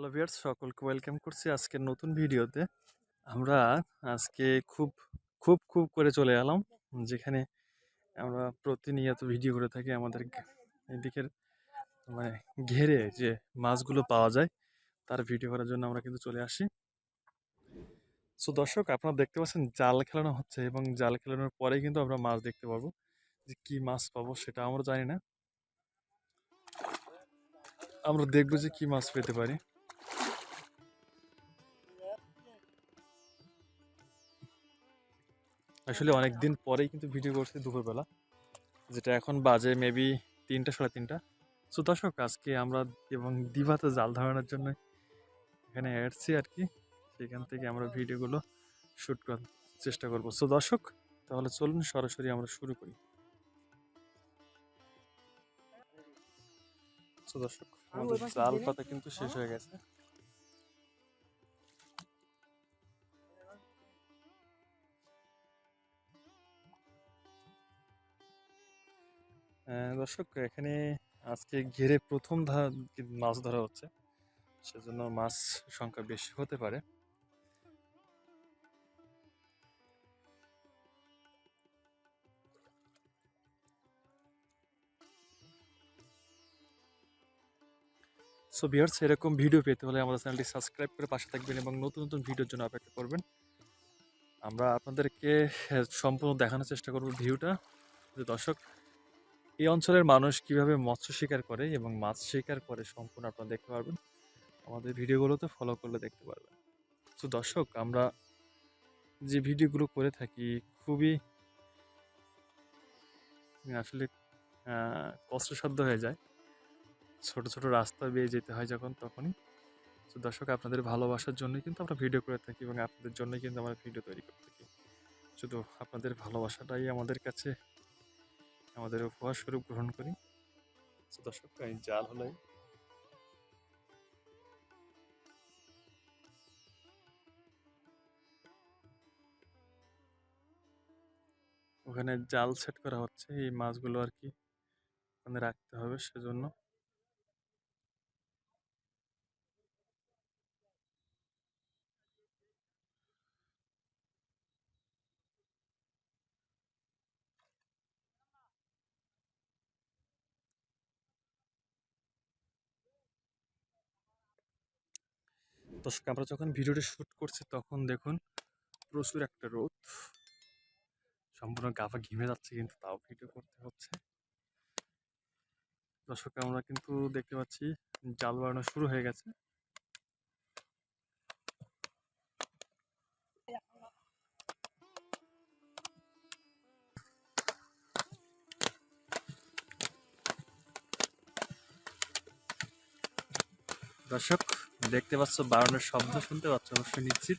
Hello viewers সকলকে welcome করছি আজকের নতুন ভিডিওতে। আমরা আজকে খুব খুব খুব করে চলে এলাম, যেখানে আমরা প্রতিনিয়ত ভিডিও করে থাকি আমাদের এদিকের মানে ঘেরে যে মাছগুলো পাওয়া যায়, তার ভিডিও করার জন্য আমরা কিন্তু চলে আসি। সো দর্শক, আপনারা দেখতে পাচ্ছেন জাল খেলানো হচ্ছে এবং জাল খেলানোর পরেই কিন্তু আমরা মাছ দেখতে পাবো, যে কি মাছ পাবো সেটা আমরা জানি না। আমরা দেখব যে কি মাছ পেতে পারি। আসলে অনেক দিন পরেই কিন্তু ভিডিও করছি দুপুরবেলা যেটা এখন বাজে মেবি তিনটা সাড়ে তিনটা। সো দর্শক আজকে আমরা এবং দিভাতে জাল ধরানোর জন্য এখানে এসছি আর কি। সেখান থেকে আমরা ভিডিওগুলো শ্যুট করার চেষ্টা করব। সো দর্শক তাহলে চলুন সরাসরি আমরা শুরু করি। সো দর্শক আমাদের জাল পাতা কিন্তু শেষ হয়ে গেছে। দর্শক, এখানে আজকে ঘিরে প্রথম মাছ ধরা হচ্ছে, সেজন্য মাছ সংখ্যা বেশি হতে পারে। সো ভিউয়ার্স এরকম ভিডিও পেতে হলে আমাদের চ্যানেলটি সাবস্ক্রাইব করে পাশে থাকবেন এবং নতুন নতুন ভিডিওর জন্য অপেক্ষা করবেন। আমরা আপনাদেরকে সম্পূর্ণ দেখানোর চেষ্টা করব ভিউটা। দর্শক এই অঞ্চলের মানুষ কীভাবে মৎস্য শিকার করে এবং মাছ শিকার করে সম্পূর্ণ আপনারা দেখতে পারবেন। আমাদের ভিডিওগুলোতে ফলো করলে দেখতে পারবেন। তো দর্শক, আমরা যে ভিডিওগুলো করে থাকি খুবই আসলে কষ্টসাধ্য হয়ে যায়। ছোট ছোট রাস্তা বেয়ে যেতে হয় যখন তখনই। তো দর্শক, আপনাদের ভালোবাসার জন্যই কিন্তু আমরা ভিডিও করে থাকি এবং আপনাদের জন্যই কিন্তু আমরা ভিডিও তৈরি করে থাকি। শুধু আপনাদের ভালোবাসাটাই আমাদের কাছে আমাদের উপহার স্বরূপ গ্রহণ করি। তো দর্শক এই জাল হলে ওখানে জাল সেট করা হচ্ছে, এই মাছগুলো আর কি ওখানে রাখতে হবে সেজন্য। দর্শক আমরা যখন ভিডিওটি শ্যুট করছি তখন দেখুন প্রচুর একটা রোদ। সম্পূর্ণ গাফা ঘিমে যাচ্ছে কিন্তু তাও ভিডিও করতে হচ্ছে। দর্শক, আমরা কিন্তু দেখতে পাচ্ছি জাল বাড়ানো শুরু হয়ে গেছে। দর্শক দেখতে পাচ্ছ বারণের শব্দ শুনতে পাচ্ছ? অবশ্যই নিশ্চিত।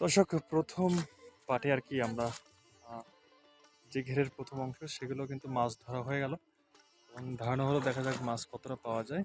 দর্শক, প্রথম পাটে আর কি আমরা যে ঘেরের প্রথম অংশ, সেগুলো কিন্তু মাছ ধরা হয়ে গেল। এবং ধারণা হলো দেখা যাক মাছ কতটা পাওয়া যায়।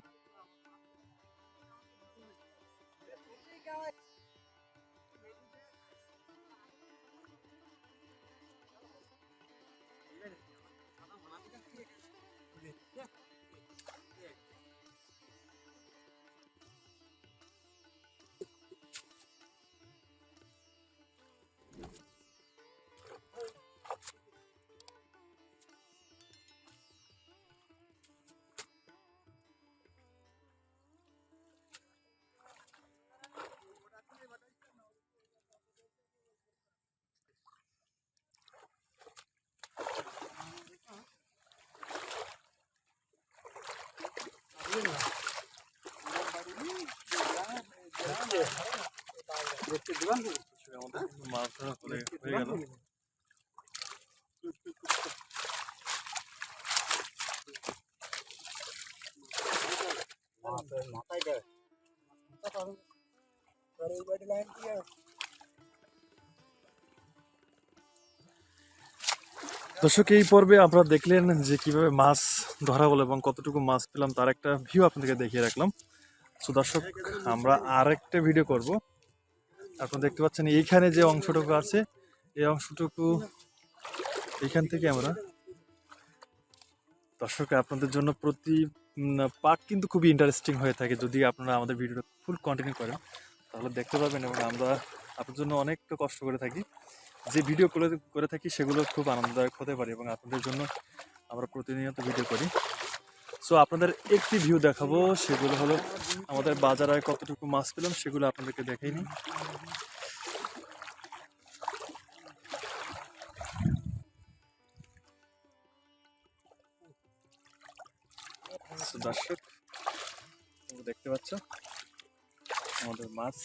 দর্শক, এই পর্বে আপনারা দেখলেন যে কীভাবে মাছ ধরা হলো এবং কতটুকু মাছ পেলাম, তার একটা ভিউ আপনাদেরকে দেখিয়ে রাখলাম। তো দর্শক, আমরা আরেকটা ভিডিও করব। আপনারা দেখতে পাচ্ছেন এইখানে যে অংশটুকু আছে, এই অংশটুকু এইখান থেকে আমরা দর্শক, আপনাদের জন্য প্রতি পার্ট কিন্তু খুবই ইন্টারেস্টিং হয়ে থাকে। যদি আপনারা আমাদের ভিডিওটা ফুল কন্টিনিউ করেন, তাহলে দেখতে পাবেন এবং আমরা আপনার জন্য অনেকটা কষ্ট করে থাকি। যে ভিডিও করে করে থাকি, সেগুলো খুব আনন্দদায়ক হতে পারে এবং আপনাদের জন্য আমরা প্রতিনিয়ত ভিডিও করি। সো আপনাদের একটি ভিউ দেখাবো, সেগুলো হলো আমাদের বাজারে কতটুকু মাছ পেলাম, সেগুলো আপনাদেরকে দেখাইনি দর্শক দেখতে পাচ্ছ আমাদের মাছ।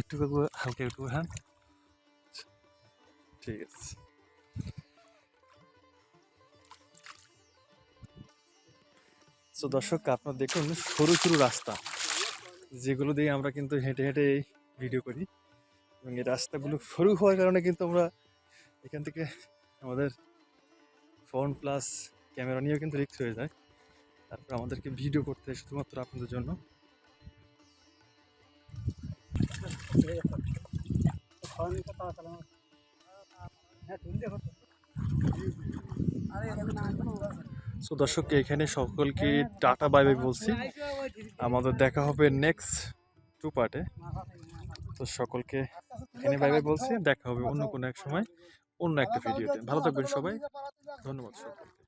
একটু হালকা একটু হ্যাঁ। ঠিক আছে তো দর্শক, আপনারা দেখুন, সরু সরু রাস্তা, যেগুলো দিয়ে আমরা কিন্তু হেঁটে হেঁটে ভিডিও করি। এবং এই রাস্তাগুলো সরু হওয়ার কারণে কিন্তু আমরা এখান থেকে আমাদের ফোন প্লাস ক্যামেরা নিয়েও কিন্তু রিক্স হয়ে যায়। তারপর আমাদেরকে ভিডিও করতে হয় শুধুমাত্র আপনাদের জন্য। সো দর্শক, এখানে সকলকে টাটা, বাই বাই বলছি। আমাদের দেখা হবে নেক্সট টু পার্টে তো সকলকে এখানে বাই বাই বলছি। দেখা হবে অন্য কোনো এক সময়, অন্য একটা ভিডিওতে। ভালো থাকবেন সবাই। ধন্যবাদ সকলকে।